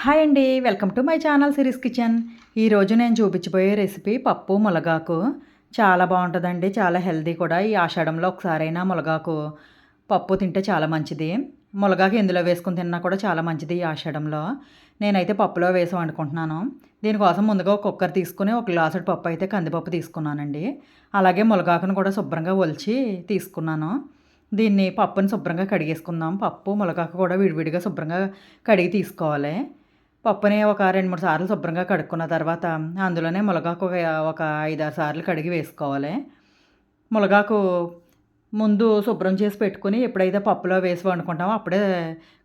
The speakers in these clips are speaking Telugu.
హాయ్ అండి welcome to my channel series kitchen. ఈరోజు నేను చూపించబోయే రెసిపీ పప్పు ములగాకు. చాలా బాగుంటుందండి చాలా హెల్దీ కూడా ఈ ఆషాఢంలో ఒకసారైనా ములగాకు. పప్పు తింటే చాలా మంచిది. ములగాకు ఎందులో వేసుకుని తిన్నా కూడా చాలా మంచిది ఈ ఆషాఢంలో. నేనైతే పప్పులో వేసి వండుకుంటున్నాను. దీనికోసం ముందుగా ఒక కుక్కర్ తీసుకుని ఒక గ్లాసుడు పప్పు అయితే కందిపప్పు తీసుకున్నానండి. అలాగే ములగాకును కూడా శుభ్రంగా ఒలిచి తీసుకున్నాను. దీన్ని పప్పుని శుభ్రంగా కడిగేసుకుందాం. పప్పు ములగాకు కూడా విడివిడిగా శుభ్రంగా కడిగి తీసుకోవాలి. పప్పుని ఒక రెండు మూడు సార్లు శుభ్రంగా కడుక్కున్న తర్వాత అందులోనే ములగాకు ఒక ఒక ఐదారు సార్లు కడిగి వేసుకోవాలి. ములగాకు ముందు శుభ్రం చేసి పెట్టుకుని ఎప్పుడైతే పప్పులో వేసి వండుకుంటామో అప్పుడే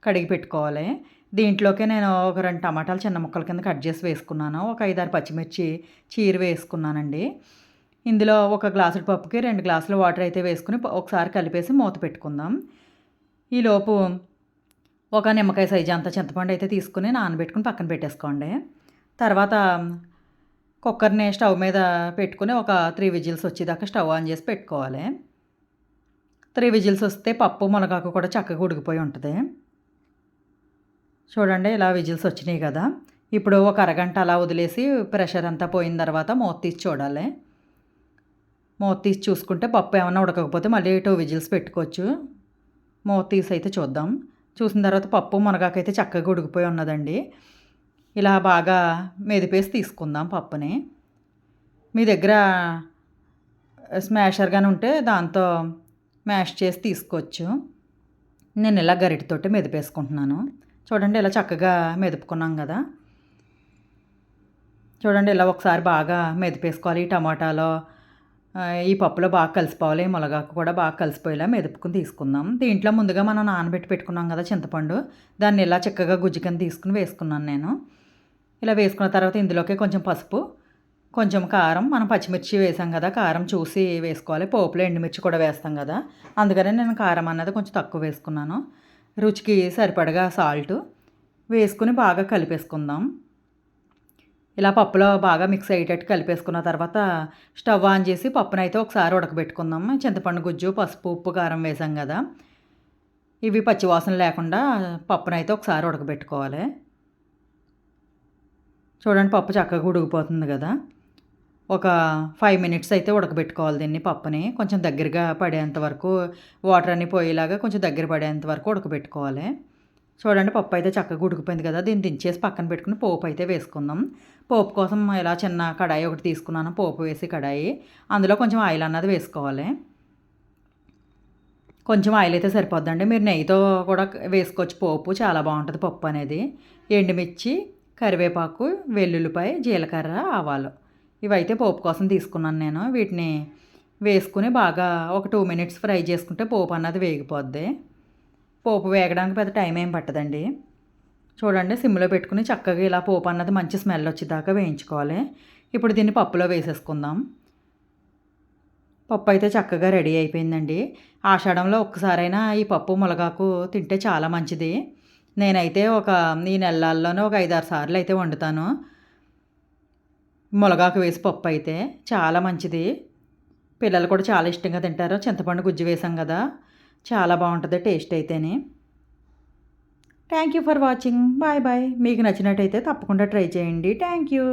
కడిగి పెట్టుకోవాలి. దీంట్లోకే నేను ఒక రెండు టమాటాలు చిన్న ముక్కల కింద కట్ చేసి వేసుకున్నాను. ఒక ఐదారు పచ్చిమిర్చి చీర వేసుకున్నానండి. ఇందులో ఒక గ్లాసుల పప్పుకి రెండు గ్లాసుల వాటర్ అయితే వేసుకుని ఒకసారి కలిపేసి మూత పెట్టుకుందాం. ఈలోపు ఒక నిమ్మకాయ సైజు అంత చింతపండు అయితే తీసుకుని నానబెట్టుకుని పక్కన పెట్టేసుకోండి. తర్వాత కుక్కర్ని స్టవ్ మీద పెట్టుకుని ఒక త్రీ విజిల్స్ వచ్చేదాకా స్టవ్ ఆన్ చేసి పెట్టుకోవాలి. త్రీ విజిల్స్ వస్తే పప్పు మునగాకు కూడా చక్కగా ఉడికిపోయి ఉంటుంది. చూడండి ఇలా విజిల్స్ వచ్చినాయి కదా. ఇప్పుడు ఒక అరగంట అలా వదిలేసి ప్రెషర్ అంతా పోయిన తర్వాత మూత తీసి చూడాలి. మూత తీసి చూసుకుంటే పప్పు ఏమైనా ఉడకకపోతే మళ్ళీ టూ విజిల్స్ పెట్టుకోవచ్చు. మూత తీసి అయితే చూద్దాం. చూసిన తర్వాత పప్పు మునగాకైతే చక్కగా ఉడికిపోయి ఉన్నదండి. ఇలా బాగా మెదిపేసి తీసుకుందాం పప్పుని. మీ దగ్గర స్మాషర్ కానీ ఉంటే దాంతో మ్యాష్ చేసి తీసుకోవచ్చు. నేను ఇలా గరిటతోటి మెదిపేసుకుంటున్నాను. చూడండి ఇలా చక్కగా మెదుపుకున్నాం కదా. చూడండి ఇలా ఒకసారి బాగా మెదిపేసుకోవాలి ఈ టమాటాలో. ఈ పప్పులో బాగా కలిసిపోవాలి ములగాకు కూడా బాగా కలిసిపోయేలా మెదుపుకుని తీసుకుందాం. దీంట్లో ముందుగా మనం నానబెట్టి పెట్టుకున్నాం కదా చింతపండు దాన్ని ఇలా చక్కగా గుజ్జుకని తీసుకుని వేసుకున్నాను నేను. ఇలా వేసుకున్న తర్వాత ఇందులోకి కొంచెం పసుపు కొంచెం కారం మనం పచ్చిమిర్చి వేసాం కదా కారం చూసి వేసుకోవాలి. పోపులో ఎండుమిర్చి కూడా వేస్తాం కదా అందుకనే నేను కారం అన్నది కొంచెం తక్కువ వేసుకున్నాను. రుచికి సరిపడగా సాల్ట్ వేసుకుని బాగా కలిపేసుకుందాం. ఇలా పప్పులో బాగా మిక్స్ అయ్యేటట్టు కలిపేసుకున్న తర్వాత స్టవ్ ఆన్ చేసి పప్పునైతే ఒకసారి ఉడకబెట్టుకుందాం. చింతపండు గుజ్జు పసుపు ఉప్పు కారం వేసాం కదా. ఇవి పచ్చివాసన లేకుండా పప్పునైతే ఒకసారి ఉడకబెట్టుకోవాలి. చూడండి పప్పు చక్కగా ఉడికిపోతుంది కదా. ఒక ఫైవ్ మినిట్స్ అయితే ఉడకబెట్టుకోవాలి దీన్ని పప్పుని. కొంచెం దగ్గరగా పడేంత వరకు వాటర్ అన్నీ పోయేలాగా కొంచెం దగ్గర పడేంత వరకు ఉడకబెట్టుకోవాలి. చూడండి పప్పు అయితే చక్కగా ఉడికిపోయింది కదా దీన్ని దించేసి పక్కన పెట్టుకుని పోపు అయితే వేసుకుందాం. పోపు కోసం ఇలా చిన్న కడాయి ఒకటి తీసుకున్నాను పోపు వేసి కడాయి. అందులో కొంచెం ఆయిల్ అన్నది వేసుకోవాలి. కొంచెం ఆయిల్ అయితే సరిపోద్దండి. మీరు నెయ్యితో కూడా వేసుకోవచ్చు పోపు చాలా బాగుంటుంది పప్పు అనేది. ఎండుమిర్చి కరివేపాకు వెల్లుల్లిపాయ జీలకర్ర ఆవాలు. ఇవైతే పోపు కోసం తీసుకున్నాను నేను. వీటిని వేసుకుని బాగా ఒక టూ మినిట్స్ ఫ్రై చేసుకుంటే పోపు అన్నది వేగిపోద్ది. పోపు వేగడానికి పెద్ద టైం ఏం పట్టదండి. చూడండి సిమ్లో పెట్టుకుని చక్కగా ఇలా పోపు అన్నది మంచి స్మెల్ వచ్చేదాకా వేయించుకోవాలి. ఇప్పుడు దీన్ని పప్పులో వేసేసుకుందాం. పప్పు అయితే చక్కగా రెడీ అయిపోయిందండి. ఆషాఢంలో ఒక్కసారైనా ఈ పప్పు ములగాకు తింటే చాలా మంచిది. నేనైతే ఒక ఈ నెలల్లోనే ఒక ఐదారు సార్లు అయితే వండుతాను. ములగాకు వేసి పప్పు అయితే చాలా మంచిది. పిల్లలు కూడా చాలా ఇష్టంగా తింటారు. చింతపండు గుజ్జు వేసాం కదా. చాలా బాగుంటుంది టేస్ట్ అయితేనే. Thank you for watching bye bye మీకు నచ్చినట్టయితే తప్పకుండా ట్రై చేయండి. Thank you